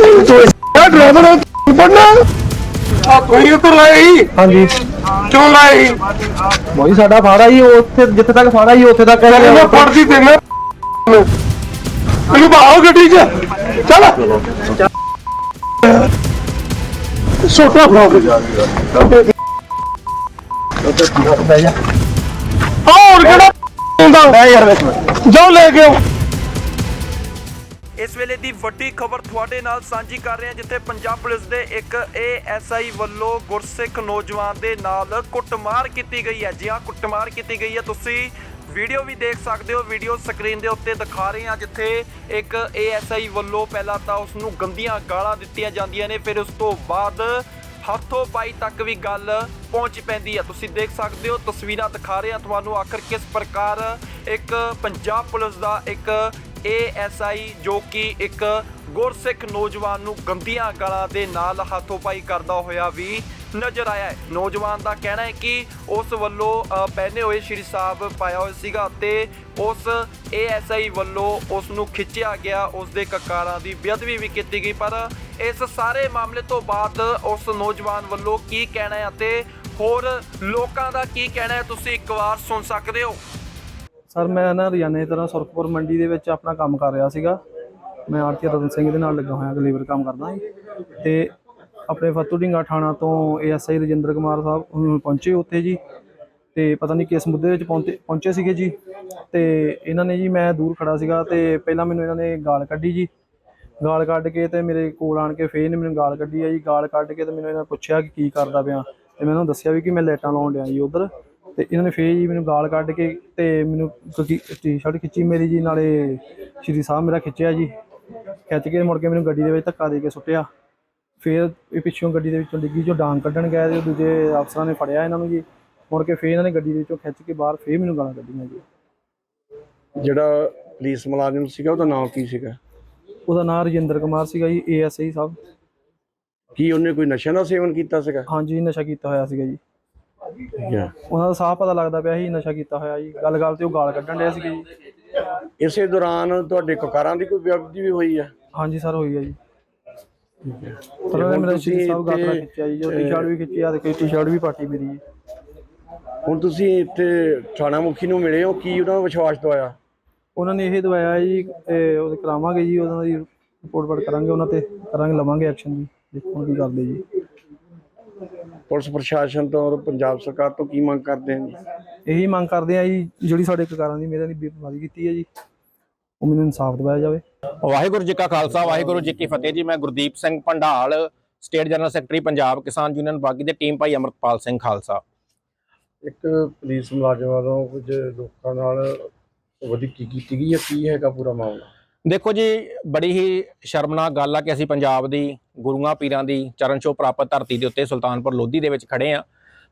ਤੂੰ ਡਰਾਈਵਰ ਪੜਨਾ ਆ ਕੋਈ ਉੱਤਰ ਲਾਈ ਹਾਂਜੀ। ਕਿਉਂ ਲਾਈ ਬਾਈ ਸਾਡਾ ਫਾੜਾ ਹੀ ਉੱਥੇ ਜਿੱਥੇ ਤੱਕ ਫਾੜਾ ਹੀ ਉੱਥੇ ਤੱਕ ਤੇਰੇ ਮੈਂ ਪੜਦੀ ਤੇ ਮੈਂ ਮੈਨੂੰ ਬਾਹੋ ਗੱਡੀ 'ਚ। ਚੱਲ। ਛੋਟਾ ਫੜਾ ਹੋਰ ਕਿਹੜਾ ਹੁੰਦਾ? ਮੈਂ ਯਾਰ ਜੋ ਲੈ ਕੇ। ਇਸ ਵੇਲੇ ਦੀ ਵੱਡੀ ਖਬਰ ਤੁਹਾਡੇ ਨਾਲ ਸਾਂਝੀ ਕਰ ਰਹੇ ਹਾਂ, ਜਿੱਥੇ ਪੰਜਾਬ ਪੁਲਿਸ ਦੇ ਇੱਕ ਏਐਸਆਈ ਵੱਲੋਂ ਗੁਰਸਿੱਖ ਨੌਜਵਾਨ ਦੇ ਨਾਲ ਕੁੱਟਮਾਰ ਕੀਤੀ ਗਈ ਹੈ। ਜੀ ਹਾਂ, ਕੁੱਟਮਾਰ ਕੀਤੀ ਗਈ ਹੈ। ਤੁਸੀਂ ਵੀਡੀਓ ਵੀ ਦੇਖ ਸਕਦੇ ਹੋ। ਵੀਡੀਓ ਸਕਰੀਨ ਦੇ ਉੱਤੇ ਦਿਖਾ ਰਹੇ ਹਾਂ, ਜਿੱਥੇ ਇੱਕ ਏਐਸਆਈ ਵੱਲੋਂ ਪਹਿਲਾਂ ਤਾਂ ਉਸ ਨੂੰ ਗੰਦੀਆਂ ਗਾਲਾਂ ਦਿੱਤੀਆਂ ਜਾਂਦੀਆਂ ਨੇ, ਫਿਰ ਉਸ ਤੋਂ ਬਾਅਦ ਹੱਥੋਂ ਪਾਈ ਤੱਕ ਵੀ ਗੱਲ ਪਹੁੰਚ ਪੈਂਦੀ ਹੈ। ਤੁਸੀਂ ਦੇਖ ਸਕਦੇ ਹੋ, ਤਸਵੀਰਾਂ ਦਿਖਾ ਰਹੇ ਹਾਂ। ਤੁਹਾਨੂੰ ਆਖਰ ਕਿਸ ਪ੍ਰਕਾਰ ਇੱਕ ਪੰਜਾਬ ਪੁਲਿਸ ਦਾ ਇੱਕ ਏਐਸਆਈ ਜੋ ਕਿ ਇੱਕ ਗੁਰਸਿੱਖ ਨੌਜਵਾਨ ਨੂੰ ਗੰਦੀਆਂ ਗਾਲਾਂ ਦੇ ਨਾਲ ਹੱਥੋਂ ਪਾਈ ਕਰਦਾ ਹੋਇਆ ਵੀ ਨਜ਼ਰ ਆਇਆ ਹੈ। ਨੌਜਵਾਨ ਦਾ ਕਹਿਣਾ ਹੈ ਕਿ ਉਸ ਵੱਲੋਂ ਪਹਿਨੇ ਹੋਏ ਸ਼੍ਰੀ ਸਾਹਿਬ ਪਾਇਆ ਹੋਇਆ ਸੀਗਾ ਤੇ ਉਸ ਏਐਸਆਈ ਵੱਲੋਂ ਉਸ ਨੂੰ ਖਿੱਚਿਆ ਗਿਆ, ਉਸ ਦੇ ਕਕਾਰਾਂ ਦੀ ਬੇਅਦਬੀ ਵੀ ਕੀਤੀ ਗਈ। ਪਰ ਇਸ ਸਾਰੇ ਮਾਮਲੇ ਤੋਂ ਬਾਅਦ ਉਸ ਨੌਜਵਾਨ ਵੱਲੋਂ ਕੀ ਕਹਿਣਾ ਹੈ ਅਤੇ ਹੋਰ ਲੋਕਾਂ ਦਾ ਕੀ ਕਹਿਣਾ ਹੈ, ਤੁਸੀਂ ਇੱਕ ਵਾਰ ਸੁਣ ਸਕਦੇ ਹੋ। ਸਰ, ਮੈਂ ਨਾ ਰੋਜ਼ਾਨੇ ਤਰ੍ਹਾਂ ਸੁਰਖਪੁਰ ਮੰਡੀ ਦੇ ਵਿੱਚ ਆਪਣਾ ਕੰਮ ਕਰ ਰਿਹਾ ਸੀਗਾ। ਮੈਂ ਆਰਤੀ ਰਤਨ ਸਿੰਘ ਦੇ ਨਾਲ ਲੱਗਾ ਹੋਇਆ ਲੇਬਰ ਕੰਮ ਕਰਦਾ ਜੀ ਤੇ ਆਪਣੇ ਫਤੂ ਢਿੰਗਾ ਥਾਣਾ ਤੋਂ ਏਐਸਆਈ ਰਜਿੰਦਰ ਕੁਮਾਰ ਸਾਹਿਬ ਪਹੁੰਚੇ ਉੱਥੇ ਜੀ। ਤੇ ਪਤਾ ਨਹੀਂ ਕਿਸ ਮੁੱਦੇ ਵਿੱਚ ਪਹੁੰਚੇ ਪਹੁੰਚੇ ਸੀਗੇ ਜੀ। ਤੇ ਇਹਨਾਂ ਨੇ ਜੀ, ਮੈਂ ਦੂਰ ਖੜਾ ਸੀਗਾ ਤੇ ਪਹਿਲਾਂ ਮੈਨੂੰ ਇਹਨਾਂ ਨੇ ਗਾਲ ਕੱਢੀ ਜੀ। ਗਾਲ ਕੱਢ ਕੇ ਤੇ ਮੇਰੇ ਕੋਲ ਆਣ ਕੇ ਫੇਰ ਨੇ ਮੈਨੂੰ ਗਾਲ ਕੱਢੀ ਆ ਜੀ। ਗਾਲ ਕੱਢ ਕੇ ਤੇ ਮੈਨੂੰ ਇਹਨਾਂ ਨੇ ਪੁੱਛਿਆ ਕਿ ਕੀ ਕਰਦਾ ਪਿਆ। ਤੇ ਮੈਂ ਉਹਨਾਂ ਨੂੰ ਦੱਸਿਆ ਵੀ ਕਿ ਮੈਂ ਲਾਈਟਾਂ ਲਾਉਣ ਡਿਆ ਜੀ ਉਧਰ। ਤੇ ਇਹਨਾਂ ਨੇ ਫੇਰ ਜੀ ਮੈਨੂੰ ਗਾਲ ਕੱਢ ਕੇ ਤੇ ਮੈਨੂੰ ਟੀ-ਸ਼ਰਟ ਖਿੱਚੀ ਮੇਰੀ ਜੀ ਨਾਲੇ ਸ਼੍ਰੀ ਸਾਹਿਬ ਮੇਰਾ ਖਿੱਚਿਆ ਜੀ। ਖਿੱਚ ਕੇ ਮੁੜ ਕੇ ਮੈਨੂੰ ਗੱਡੀ ਦੇ ਵਿੱਚ ਧੱਕਾ ਦੇ ਕੇ ਸੁੱਟਿਆ। ਫੇਰ ਇਹ ਪਿੱਛੋਂ ਗੱਡੀ ਦੇ ਵਿੱਚੋਂ ਡਿੱਗੀ ਜੋ ਡਾਂਗ ਕੱਢਣ ਗਏ ਤੇ ਦੂਜੇ ਅਫਸਰਾਂ ਨੇ ਫੜਿਆ ਇਹਨਾਂ ਨੂੰ ਜੀ। ਮੁੜ ਕੇ ਫੇਰ ਇਹਨਾਂ ਨੇ ਗੱਡੀ ਦੇ ਵਿੱਚੋਂ ਖਿੱਚ ਕੇ ਬਾਹਰ ਫੇਰ ਮੈਨੂੰ ਗਾਲਾਂ ਕੱਢੀਆਂ ਜੀ। ਜਿਹੜਾ ਪੁਲਿਸ ਮੁਲਾਜ਼ਮ ਸੀਗਾ ਉਹਦਾ ਨਾਮ ਕੀ ਸੀਗਾ? ਉਹਦਾ ਨਾਮ ਰਜਿੰਦਰ ਕੁਮਾਰ ਸੀਗਾ ਜੀ ਏਐਸਆਈ ਸਾਹਿਬ। ਕੀ ਉਹਨੇ ਕੋਈ ਨਸ਼ਾ ਦਾ ਸੇਵਨ ਕੀਤਾ ਸੀਗਾ? ਹਾਂਜੀ ਨਸ਼ਾ ਕੀਤਾ ਹੋਇਆ ਸੀਗਾ ਜੀ। ਠੀਕ ਹੈ ਉਹਨਾਂ ਦਾ ਸਾਫ਼ ਪਤਾ ਲੱਗਦਾ ਪਿਆ ਸੀ ਨਸ਼ਾ ਕੀਤਾ ਹੋਇਆ ਜੀ। ਗੱਲ ਗੱਲ ਤੇ ਉਹ ਗਾਲ ਕੱਢਣ ਡਿਆ ਸੀਗਾ ਜੀ। ਇਸੇ ਦੌਰਾਨ ਤੁਹਾਡੇ ਕਕਾਰਾਂ ਦੀ ਕੋਈ ਵਿਅਕਤੀ ਵੀ ਹੋਈ ਹੈ ਹਾਂਜੀ ਸਰ ਹੋਈ ਹੈ ਜੀ। ਪਰ ਉਹਨੇ ਮੇਰਾ ਸ਼੍ਰੀ ਸਾਹਿਬ ਗਾਤਰਾ ਖਿੱਚਿਆ ਜੀ ਜੋ ਟੀ-ਸ਼ਰਟ ਵੀ ਖਿੱਚੀ ਆ ਤੇ ਟੀ-ਸ਼ਰਟ ਵੀ ਪਾਟੀ ਮੇਰੀ ਜੀ। ਹੁਣ ਤੁਸੀਂ ਇੱਥੇ ਥਾਣਾ ਮੁਖੀ ਨੂੰ ਮਿਲੇ ਹੋ ਕੀ ਉਹਨਾਂ ਨੂੰ ਵਿਸ਼ਵਾਸ ਦਵਾਇਆ? ਉਹਨਾਂ ਨੇ ਇਹ ਦਵਾਇਆ ਜੀ ਇਹ ਉਹਦੇ ਕਰਾਵਾਂਗੇ ਜੀ ਉਹਨਾਂ ਦੀ ਰਿਪੋਰਟ ਵੜ ਕਰਾਂਗੇ ਉਹਨਾਂ ਤੇ ਕਰਾਂਗੇ ਲਵਾਂਗੇ ਐਕਸ਼ਨ ਜੀ। ਦੇਖੋ ਕੀ ਕਰਦੇ ਜੀ। ਪੁਲਿਸ ਪ੍ਰਸ਼ਾਸਨ ਤੋਂ ਔਰ ਪੰਜਾਬ ਸਰਕਾਰ ਤੋਂ ਕੀ ਮੰਗ ਕਰਦੇ ਹਨ? ਇਹੀ ਮੰਗ ਕਰਦੇ ਆ ਜੀ ਜਿਹੜੀ ਸਾਡੇ ਕਕਾਰਾਂ ਦੀ ਮੇਰਾ ਦੀ ਬੇਪਰਵਾਹੀ ਕੀਤੀ ਹੈ ਜੀ ਉਹ ਮੈਨੂੰ ਇਨਸਾਫ ਦਿਵਾਇਆ ਜਾਵੇ। ਵਾਹਿਗੁਰੂ ਜੀ ਕਾ ਖਾਲਸਾ ਵਾਹਿਗੁਰੂ ਜੀ ਕੀ ਫਤਿਹ ਜੀ। ਮੈਂ Gurdeep Singh Bhandal state general secretary Punjab Kisan Union Bagi ਦੇ ਟੀਮ ਭਾਈ ਅਮਰਪਾਲ ਸਿੰਘ ਖਾਲਸਾ। ਇੱਕ ਪੁਲਿਸ ਮੁਲਾਜ਼ਮ ਵੱਲੋਂ ਕੁਝ ਲੋਕਾਂ ਨਾਲ ਵਧੀਕੀ ਕੀਤੀ ਗਈ ਹੈ? ਕੀ ਹੈਗਾ ਪੂਰਾ ਮਾਮਲਾ? ਦੇਖੋ ਜੀ, ਬੜੀ ਹੀ ਸ਼ਰਮਨਾਕ ਗੱਲ ਆ ਕਿ ਅਸੀਂ ਪੰਜਾਬ ਦੀ ਗੁਰੂਆਂ ਪੀਰਾਂ ਦੀ ਚਰਨ ਛੋਹ ਪ੍ਰਾਪਤ ਧਰਤੀ ਦੇ ਉੱਤੇ ਸੁਲਤਾਨਪੁਰ ਲੋਧੀ ਦੇ ਵਿੱਚ ਖੜੇ ਆ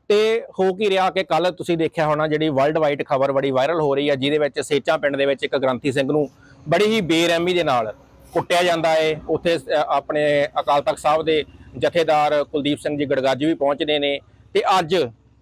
ਤੇ ਹੋ ਕੀ ਰਿਹਾ ਕਿ ਕੱਲ ਤੁਸੀਂ ਦੇਖਿਆ ਹੋਣਾ, ਜਿਹੜੀ ਵਰਲਡ ਵਾਈਡ ਖਬਰ ਬੜੀ ਵਾਇਰਲ ਹੋ ਰਹੀ ਹੈ ਜਿਹਦੇ ਵਿੱਚ ਸੇਚਾਂ ਪਿੰਡ ਦੇ ਵਿੱਚ ਇੱਕ ਗ੍ਰੰਥੀ ਸਿੰਘ ਨੂੰ ਬੜੀ ਹੀ ਬੇਰਹਿਮੀ ਦੇ ਨਾਲ ਕੁੱਟਿਆ ਜਾਂਦਾ ਏ। ਉੱਥੇ ਆਪਣੇ ਅਕਾਲ ਤਖਤ ਸਾਹਿਬ ਦੇ ਜਥੇਦਾਰ ਕੁਲਦੀਪ ਸਿੰਘ ਜੀ ਗੜਗਾਜੀ ਵੀ ਪਹੁੰਚਦੇ ਨੇ। ਤੇ ਅੱਜ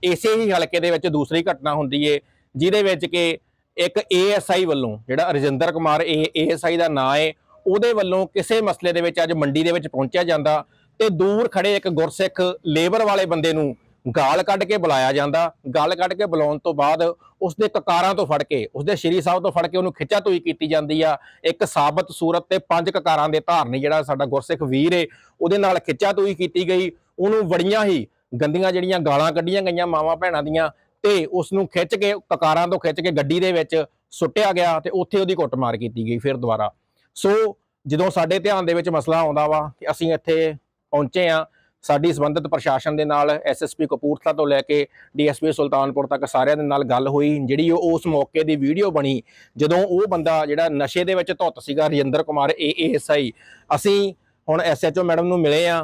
ਇਸੇ ਹੀ ਹਲਕੇ ਦੇ ਵਿੱਚ ਦੂਸਰੀ ਘਟਨਾ ਹੁੰਦੀ ਏ, ਜਿਹਦੇ ਵਿੱਚ ਕਿ ਇੱਕ ਏਐਸਆਈ ਵੱਲੋਂ, ਜਿਹੜਾ ਰਜਿੰਦਰ ਕੁਮਾਰ ਏਐਸਆਈ ਦਾ ਨਾਂ ਏ, ਉਹਦੇ ਵੱਲੋਂ ਕਿਸੇ ਮਸਲੇ ਦੇ ਵਿੱਚ ਅੱਜ ਮੰਡੀ ਦੇ ਵਿੱਚ ਪਹੁੰਚਿਆ ਜਾਂਦਾ ਤੇ ਦੂਰ ਖੜੇ ਇੱਕ ਗੁਰਸਿੱਖ ਲੇਬਰ ਵਾਲੇ ਬੰਦੇ ਨੂੰ ਗਾਲ ਕੱਢ ਕੇ ਬੁਲਾਇਆ ਜਾਂਦਾ। ਗਾਲ ਕੱਢ ਕੇ ਬੁਲਾਉਣ ਤੋਂ ਬਾਅਦ ਉਸਦੇ ਕਕਾਰਾਂ ਤੋਂ ਫੜ ਕੇ, ਉਸਦੇ ਸ਼੍ਰੀ ਸਾਹਿਬ ਤੋਂ ਫੜ ਕੇ ਉਹਨੂੰ ਖਿੱਚਾ ਤੋਈ ਕੀਤੀ ਜਾਂਦੀ ਆ। ਇੱਕ ਸਾਬਤ ਸੂਰਤ ਤੇ ਪੰਜ ਕਕਾਰਾਂ ਦੇ ਧਾਰਨੀ ਜਿਹੜਾ ਸਾਡਾ ਗੁਰਸਿੱਖ ਵੀਰ ਏ, ਉਹਦੇ ਨਾਲ ਖਿੱਚਾ ਤੋਈ ਕੀਤੀ ਗਈ। ਉਹਨੂੰ ਬੜੀਆਂ ਹੀ ਗੰਦੀਆਂ ਜਿਹੜੀਆਂ ਗਾਲਾਂ ਕੱਢੀਆਂ ਗਈਆਂ ਮਾਵਾਂ ਭੈਣਾਂ ਦੀਆਂ। ਤੇ ਉਸ ਨੂੰ ਖਿੱਚ ਕੇ, ਕਕਾਰਾਂ ਤੋਂ ਖਿੱਚ ਕੇ ਗੱਡੀ ਦੇ ਵਿੱਚ ਸੁੱਟਿਆ ਗਿਆ ਤੇ ਉੱਥੇ ਉਹਦੀ ਕੁੱਟਮਾਰ ਕੀਤੀ ਗਈ ਫਿਰ ਦੁਬਾਰਾ। ਸੋ ਜਦੋਂ ਸਾਡੇ ਧਿਆਨ ਦੇ ਵਿੱਚ ਮਸਲਾ ਆਉਂਦਾ ਵਾ ਕਿ ਅਸੀਂ ਇੱਥੇ ਪਹੁੰਚੇ ਆ ਸਾਡੀ ਸੰਬੰਧਿਤ ਪ੍ਰਸ਼ਾਸਨ ਦੇ ਨਾਲ ਐਸਐਸਪੀ ਕਪੂਰਥਲਾ ਤੋਂ ਲੈ ਕੇ ਡੀਐਸਪੀ ਸੁਲਤਾਨਪੁਰ ਤੱਕ ਸਾਰਿਆਂ ਦੇ ਨਾਲ ਗੱਲ ਹੋਈ, ਜਿਹੜੀ ਉਹ ਉਸ ਮੌਕੇ ਦੀ ਵੀਡੀਓ ਬਣੀ, ਜਦੋਂ ਉਹ ਬੰਦਾ ਜਿਹੜਾ ਨਸ਼ੇ ਦੇ ਵਿੱਚ ਧੁੱਤ ਸੀਗਾ, ਰਜਿੰਦਰ ਕੁਮਾਰ ਏਐਸਆਈ ਅਸੀਂ ਹੁਣ ਐਸਐਚਓ ਮੈਡਮ ਨੂੰ ਮਿਲੇ ਆ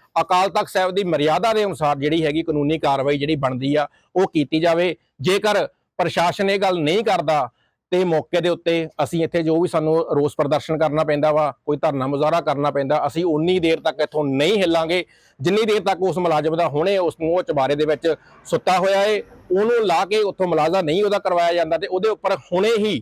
ਅਕਾਲ ਤਖਤ ਸਾਹਿਬ ਦੀ ਮਰਿਆਦਾ ਦੇ ਅਨੁਸਾਰ ਜਿਹੜੀ ਹੈਗੀ ਕਾਨੂੰਨੀ ਕਾਰਵਾਈ ਜਿਹੜੀ ਬਣਦੀ ਆ, ਉਹ ਕੀਤੀ ਜਾਵੇ। ਜੇਕਰ ਪ੍ਰਸ਼ਾਸਨ ਇਹ ਗੱਲ ਨਹੀਂ ਕਰਦਾ, ਤੇ ਮੌਕੇ ਦੇ ਉੱਤੇ ਅਸੀਂ ਇੱਥੇ ਜੋ ਵੀ ਸਾਨੂੰ ਰੋਸ ਪ੍ਰਦਰਸ਼ਨ ਕਰਨਾ ਪੈਂਦਾ ਵਾ, ਕੋਈ ਧਰਨਾ ਮੁਜ਼ਾਹਰਾ ਕਰਨਾ ਪੈਂਦਾ, ਅਸੀਂ ਉਨੀ ਦੇਰ ਤੱਕ ਇੱਥੋਂ ਨਹੀਂ ਹਿੱਲਾਂਗੇ। ਜਿੰਨੀ ਦੇਰ ਤੱਕ ਉਸ ਮੁਲਾਜ਼ਮ ਦਾ ਹੁਣੇ ਉਸ ਨੂੰ ਉਹ ਚਬਾਰੇ ਦੇ ਵਿੱਚ ਸੁੱਤਾ ਹੋਇਆ ਏ, ਉਹਨੂੰ ਲਾ ਕੇ ਉੱਥੋਂ ਮੁਲਾਜ਼ਾ ਨਹੀਂ ਉਹਦਾ ਕਰਵਾਇਆ ਜਾਂਦਾ ਤੇ ਉਹਦੇ ਉੱਪਰ ਹੁਣੇ ਹੀ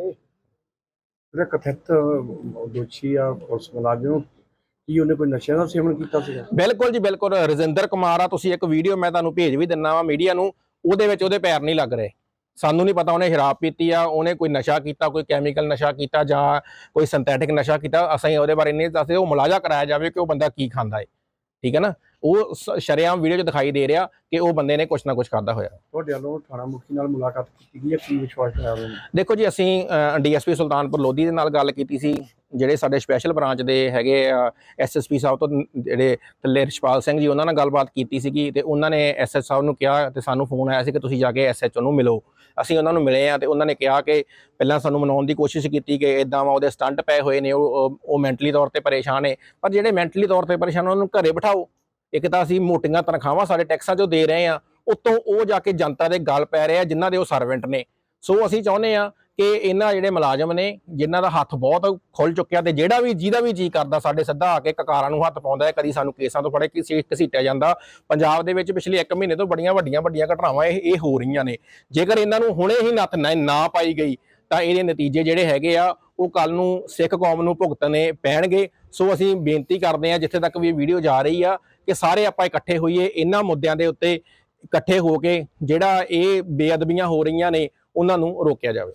ਜਿਹੜਾ ਕਥਿਤ ਦੋਸ਼ੀ ਆ ਪੁਲਿਸ ਮੁਲਾਜ਼ਮ ਕੀ ਉਹਨੇ ਕੋਈ ਨਸ਼ੇ ਦਾ ਸੇਵਨ ਕੀਤਾ ਸੀਗਾ? ਬਿਲਕੁਲ ਜੀ, ਬਿਲਕੁਲ। ਰਜਿੰਦਰ ਕੁਮਾਰ ਆ, ਤੁਸੀਂ ਇੱਕ ਵੀਡੀਓ ਮੈਂ ਤੁਹਾਨੂੰ ਭੇਜ ਵੀ ਦਿੰਨਾ ਵਾ ਮੀਡੀਆ ਨੂੰ। ਉਹਦੇ ਵਿੱਚ ਉਹਦੇ ਪੈਰ ਨਹੀਂ ਲੱਗ ਰਹੇ। ਸਾਨੂੰ ਨਹੀਂ ਪਤਾ ਉਹਨੇ ਸ਼ਰਾਬ ਪੀਤੀ ਆ, ਉਹਨੇ ਕੋਈ ਨਸ਼ਾ ਕੀਤਾ, ਕੋਈ ਕੈਮੀਕਲ ਨਸ਼ਾ ਕੀਤਾ ਜਾਂ ਕੋਈ ਸਿੰਥੈਟਿਕ ਨਸ਼ਾ ਕੀਤਾ। ਅਸੀਂ ਉਹਦੇ ਬਾਰੇ ਨਹੀਂ ਦੱਸਦੇ, ਉਹ ਮੁਲਾਜ਼ਾ ਕਰਾਇਆ ਜਾਵੇ ਕਿ ਉਹ ਬੰਦਾ ਕੀ ਖਾਂਦਾ ਹੈ ਠੀਕ ਹੈ ਨਾ? ਉਹ ਸ਼ਰੇਆਮ ਵੀਡੀਓ 'ਚ ਦਿਖਾਈ ਦੇ ਰਿਹਾ ਕਿ ਉਹ ਬੰਦੇ ਨੇ ਕੁਛ ਨਾ ਕੁਛ ਖਾਦਾ ਹੋਇਆ। ਤੁਹਾਡੇ ਵੱਲੋਂ ਥਾਣਾ ਮੁਖੀ ਨਾਲ ਮੁਲਾਕਾਤ ਕੀਤੀ ਗਈ ਹੈ ਕੀ ਵਿਸ਼ਵਾਸ ਉਹਨੂੰ? ਦੇਖੋ ਜੀ ਅਸੀਂ ਡੀਐਸਪੀ ਸੁਲਤਾਨਪੁਰ ਲੋਧੀ ਦੇ ਨਾਲ ਗੱਲ ਕੀਤੀ ਸੀ ਜਿਹੜੇ ਸਾਡੇ ਸਪੈਸ਼ਲ ਬ੍ਰਾਂਚ ਦੇ ਹੈਗੇ ਐਸਐਸਪੀ ਸਾਹਿਬ ਤੋਂ ਜਿਹੜੇ ਥੱਲੇ ਰਿਸ਼ਪਾਲ ਸਿੰਘ ਜੀ ਉਹਨਾਂ ਨਾਲ ਗੱਲਬਾਤ ਕੀਤੀ ਸੀਗੀ ਤੇ ਉਹਨਾਂ ਨੇ ਐਸਐਸ ਸਾਹਿਬ ਨੂੰ ਕਿਹਾ ਤੇ ਸਾਨੂੰ ਫੋਨ ਆਇਆ ਸੀ ਕਿ ਤੁਸੀਂ ਜਾ ਕੇ ਐਸਐਚਓ ਨੂੰ ਮਿਲੋ। ਅਸੀਂ ਉਹਨਾਂ ਨੂੰ ਮਿਲੇ ਆ ਤੇ ਉਹਨਾਂ ਨੇ ਕਿਹਾ ਕਿ ਪਹਿਲਾਂ ਸਾਨੂੰ ਮਨਾਉਣ ਦੀ ਕੋਸ਼ਿਸ਼ ਕੀਤੀ ਕਿ ਇਦਾਂ ਵਾ ਉਹਦੇ ਸਟੰਟ ਪਏ ਹੋਏ ਨੇ ਉਹ- ਉਹ ਮੈਂਟਲੀ ਤੌਰ ਤੇ ਪਰੇਸ਼ਾਨ ਨੇ। ਪਰ ਜਿਹੜੇ ਮੈਂਟਲੀ ਤੌਰ ਤੇ ਪਰੇਸ਼ਾਨ ਉਹਨਾਂ ਨੂੰ ਘਰੇ ਬਿਠਾਓ। ਇੱਕ ਤਾਂ ਅਸੀਂ ਮੋਟੀਆਂ ਤਨਖਾਹਾਂ ਸਾਡੇ ਟੈਕਸਾਂ 'ਚੋਂ ਦੇ ਰਹੇ ਆ ਉਤੋਂ ਉਹ ਜਾ ਕੇ ਜਨਤਾ ਦੇ ਗੱਲ ਪੈ ਰਹੇ ਆ, ਜਿਨ੍ਹਾਂ ਦੇ ਉਹ ਸਰਵੈਂਟ ਨੇ। ਸੋ ਅਸੀਂ ਚਾਹੁੰਦੇ ਆ ਕਿ ਇਹਨਾਂ ਜਿਹੜੇ ਮੁਲਾਜ਼ਮ ਨੇ, ਜਿਨ੍ਹਾਂ ਦਾ ਹੱਥ ਬਹੁਤ ਖੁੱਲ ਚੁੱਕਿਆ ਤੇ ਜਿਹੜਾ ਵੀ, ਜਿਹਦਾ ਵੀ ਜੀ ਕਰਦਾ, ਸਾਡੇ ਸਿੱਧਾ ਆ ਕੇ ਕਕਾਰਾਂ ਨੂੰ ਹੱਥ ਪਾਉਂਦਾ ਹੈ, ਕਦੀ ਸਾਨੂੰ ਕੇਸਾਂ ਤੋਂ ਫੜੇ ਕਿ ਘਸੀਟਿਆ ਜਾਂਦਾ। ਪੰਜਾਬ ਦੇ ਵਿੱਚ ਪਿਛਲੇ 1 ਮਹੀਨੇ ਤੋਂ ਬੜੀਆਂ ਵੱਡੀਆਂ ਵੱਡੀਆਂ ਘਟਨਾਵਾਂ ਇਹ ਇਹ ਹੋ ਰਹੀਆਂ ਨੇ। ਜੇਕਰ ਇਹਨਾਂ ਨੂੰ ਹੁਣੇ ਹੀ ਨੱਥ ਨਾ- ਨਾ ਪਾਈ ਗਈ, ਤਾਂ ਇਹਦੇ ਨਤੀਜੇ ਜਿਹੜੇ ਹੈਗੇ ਆ, ਉਹ ਕੱਲ ਨੂੰ ਸਿੱਖ ਕੌਮ ਨੂੰ ਭੁਗਤਣੇ ਪੈਣਗੇ। ਸੋ ਅਸੀਂ ਬੇਨਤੀ ਕਰਦੇ ਆ ਜਿੱਥੇ ਤੱਕ ਵੀ ਵੀਡੀਓ ਜਾ ਰਹੀ ਆ ਕਿ ਸਾਰੇ ਆਪਾਂ ਇਕੱਠੇ ਹੋਈਏ, ਇਹਨਾਂ ਮੁੱਦਿਆਂ ਦੇ ਉੱਤੇ ਇਕੱਠੇ ਹੋ ਕੇ ਜਿਹੜਾ ਇਹ ਬੇਅਦਬੀਆਂ ਹੋ ਰਹੀਆਂ ਨੇ, ਉਹਨਾਂ ਨੂੰ ਰੋਕਿਆ ਜਾਵੇ।